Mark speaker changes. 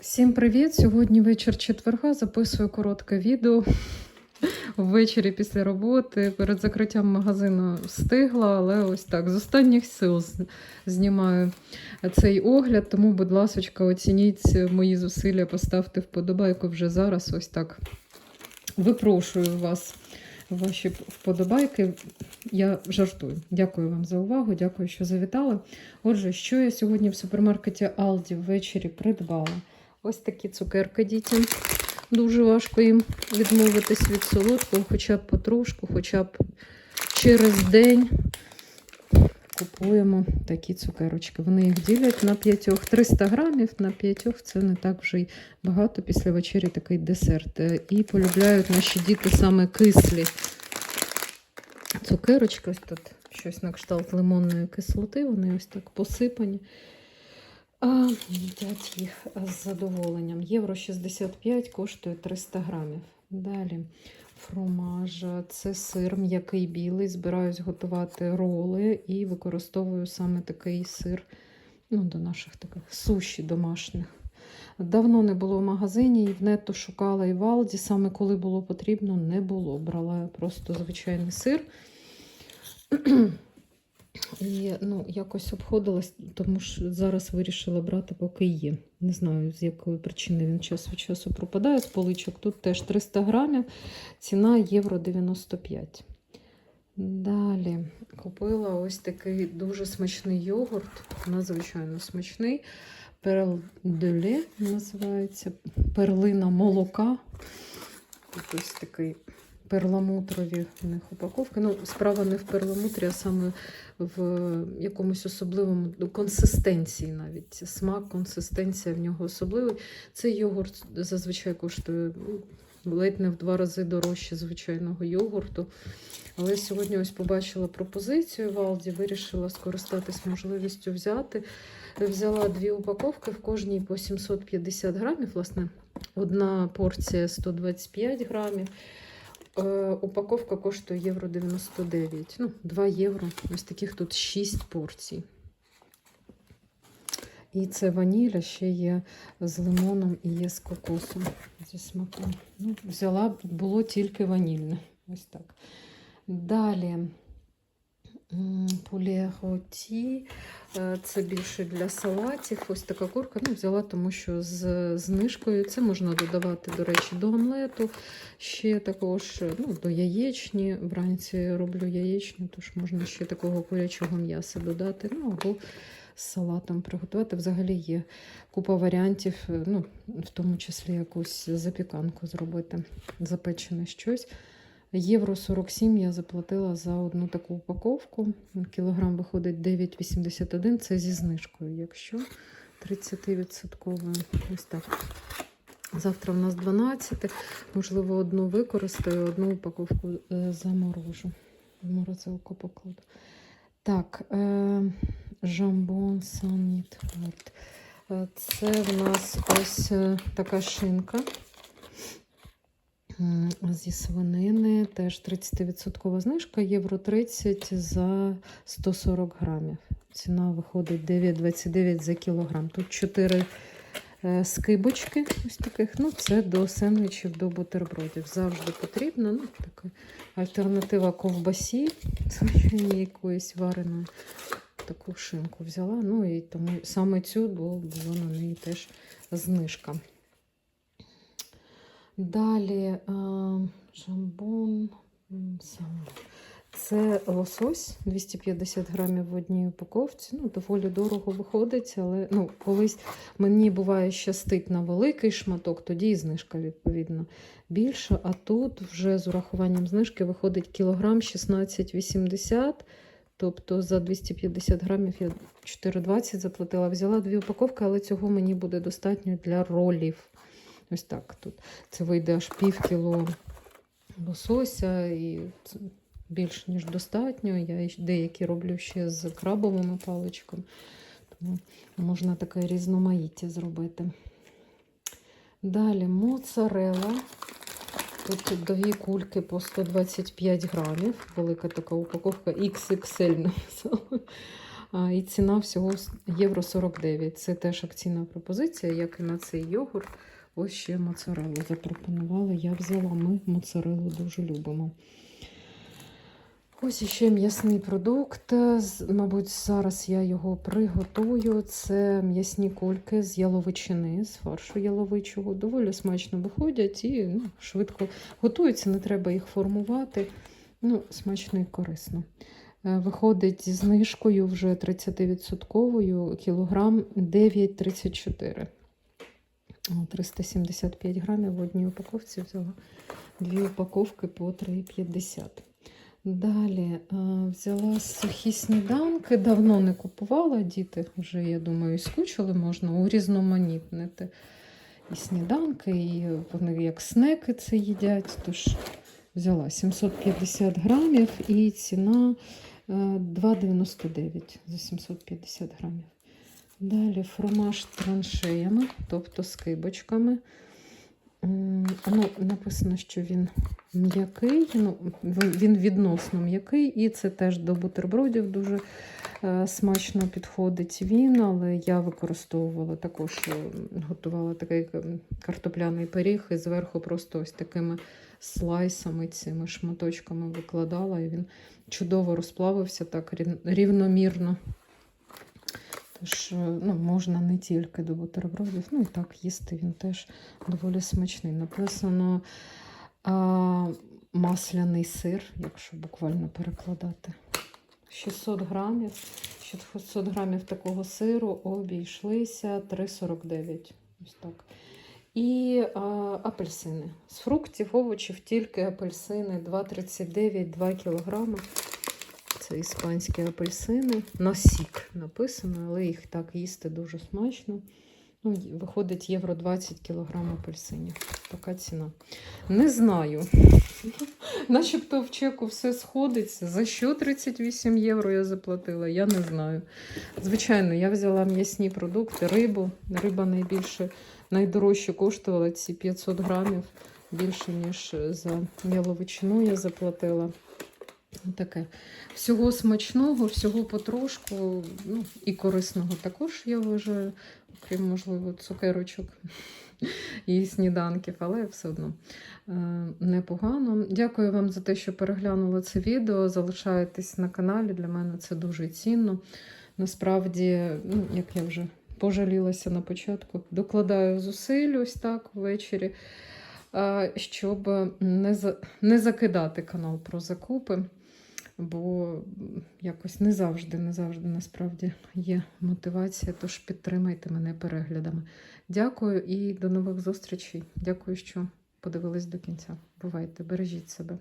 Speaker 1: Всім привіт! Сьогодні вечір четверга. Записую коротке відео. Ввечері після роботи перед закриттям магазину встигла, але ось так з останніх сил знімаю цей огляд. Тому, будь ласка, оцініть мої зусилля, поставте вподобайку вже зараз. Ось так випрошую вас ваші вподобайки. Я жартую. Дякую вам за увагу, дякую, що завітали. Отже, що я сьогодні в супермаркеті Aldi ввечері придбала? Ось такі цукерки дітям. Дуже важко їм відмовитись від солодкого, хоча б потрошку, хоча б через день купуємо такі цукерочки. Вони їх ділять на п'ятьох. 300 грамів на п'ятьох це не так вже й багато після вечері такий десерт. Е, І полюбляють наші діти саме кислі цукерочки. Ось тут щось на кшталт лимонної кислоти. Вони ось так посипані. А, їдять їх з задоволенням. Євро 65 коштує 300 грамів. Далі фромаж. Це сир м'який білий. Збираюсь готувати роли і використовую саме такий сир ну, до наших таких суші домашніх. Давно не було в магазині, і в нетто шукала і в Алді. Саме коли було потрібно, не було. Брала просто звичайний сир. І ну, якось обходилась, тому що зараз вирішила брати, поки є. Не знаю, з якої причини він час від часу пропадає з поличок. Тут теж 300 грамів, ціна євро 95. Далі купила ось такий дуже смачний йогурт, надзвичайно смачний. Перл деле називається перлина молока. Ось такий перламутрові в них упаковки. Ну, справа не в перламутрі, а саме в якомусь особливому ну, консистенції навіть. Смак, консистенція в нього особливий. Цей йогурт зазвичай коштує ну, ледь не в два рази дорожче звичайного йогурту. Але сьогодні ось побачила пропозицію в Алді, вирішила скористатись можливістю взяти. Взяла дві упаковки, в кожній по 750 грамів. Власне, одна порція 125 грамів. Е, Упаковка коштує євро 99. Ну, 2 євро. Ось таких тут 6 порцій. І це ваніля ще є з лимоном і є з кокосом зі смаком. Ну, взяла, було тільки ванільне. Ось так. Далі поліроті. Це більше для салатів. Ось така курка. Ну, взяла, тому що з знижкою це можна додавати, до речі, до омлету. Ще також ну, до яєчні. Вранці роблю яєчню, тож можна ще такого курячого м'яса додати. Ну, або з салатом приготувати. Взагалі є купа варіантів, ну, в тому числі якусь запіканку зробити, запечене щось. Євро 47 я заплатила за одну таку упаковку. Кілограм виходить 9,81. Це зі знижкою, якщо 30%. Ось так. Завтра в нас 12. Можливо, одну використаю, одну упаковку е, заморожу. В морозилку покладу. Так, е, жамбон Санітворд. Е, Це в нас ось така шинка. Зі свинини теж 30% знижка, євро 30 за 140 грамів. Ціна виходить 9,29 за кілограм. Тут 4 е, скибочки, ось таких. Ну, це до сендвічів, до бутербродів. Завжди потрібно. Ну, така альтернатива ковбасі, звичайно, якоїсь вареної. Таку шинку взяла. Ну і тому саме цю, бо було на неї теж знижка. Далі а, жамбон. Це лосось 250 грамів в одній упаковці. Ну, доволі дорого виходить, але ну, колись мені буває щастить на великий шматок, тоді і знижка відповідно більша. А тут вже з урахуванням знижки виходить кілограм 16,80. Тобто за 250 грамів я 4,20 заплатила. Взяла дві упаковки, але цього мені буде достатньо для ролів. Ось так тут. Це вийде аж пів кіло лосося і більш ніж достатньо. Я деякі роблю ще з крабовими паличками. Тому можна таке різноманіття зробити. Далі моцарела. Тут дві кульки по 125 грамів. Велика така упаковка XXL і ціна всього євро 49. Це теж акційна пропозиція, як і на цей йогурт. Ось ще моцарелу запропонували. Я взяла. Ми моцарелу дуже любимо. Ось іще м'ясний продукт. Мабуть, зараз я його приготую. Це м'ясні кульки з яловичини, з фаршу яловичого. Доволі смачно виходять і ну, швидко готуються, не треба їх формувати. Ну, смачно і корисно. Е, Виходить зі знижкою вже 30% кілограм 9,34. О, 375 грамів в одній упаковці взяла. Дві упаковки по 3,50. Далі е, взяла сухі сніданки. Давно не купувала. Діти вже, я думаю, скучили, можна урізноманітнити і сніданки, і вони як снеки це їдять. Тож взяла 750 грамів і ціна е, 2,99 за 750 грамів. Далі фромаж траншеями, тобто з кибочками. Ну, написано, що він м'який, ну, він він відносно м'який, і це теж до бутербродів дуже е, смачно підходить він, але я використовувала також, е, готувала такий е, картопляний пиріг і зверху просто ось такими слайсами, цими шматочками викладала, і він чудово розплавився так рівномірно. Тож е, ну, можна не тільки до бутербродів, ну і так їсти він теж доволі смачний. Написано а, масляний сир, якщо буквально перекладати. 600 грамів. 600 грамів такого сиру обійшлися 3,49. Ось так. І а, апельсини. З фруктів, овочів тільки апельсини 2,39, 2 кілограми. Це іспанські апельсини. На сік написано, але їх так їсти дуже смачно. Ну, виходить євро 20 кілограм апельсинів. Така ціна. Не знаю. Начебто в чеку все сходиться. За що 38 євро я заплатила, я не знаю. Звичайно, я взяла м'ясні продукти, рибу. Риба найбільше, найдорожче коштувала ці 500 грамів. Більше, ніж за яловичину я заплатила. Таке. Всього смачного, всього потрошку, ну, і корисного також, я вважаю, окрім, можливо, цукерочок і сніданків, але все одно е, непогано. Дякую вам за те, що переглянули це відео. Залишаєтесь на каналі. Для мене це дуже цінно. Насправді, ну, як я вже пожалілася на початку, докладаю зусиль ось так ввечері, е, щоб не закидати канал про закупи. Бо якось не завжди, не завжди насправді є мотивація. Тож підтримайте мене переглядами. Дякую і до нових зустрічей. Дякую, що подивились до кінця. Бувайте, бережіть себе.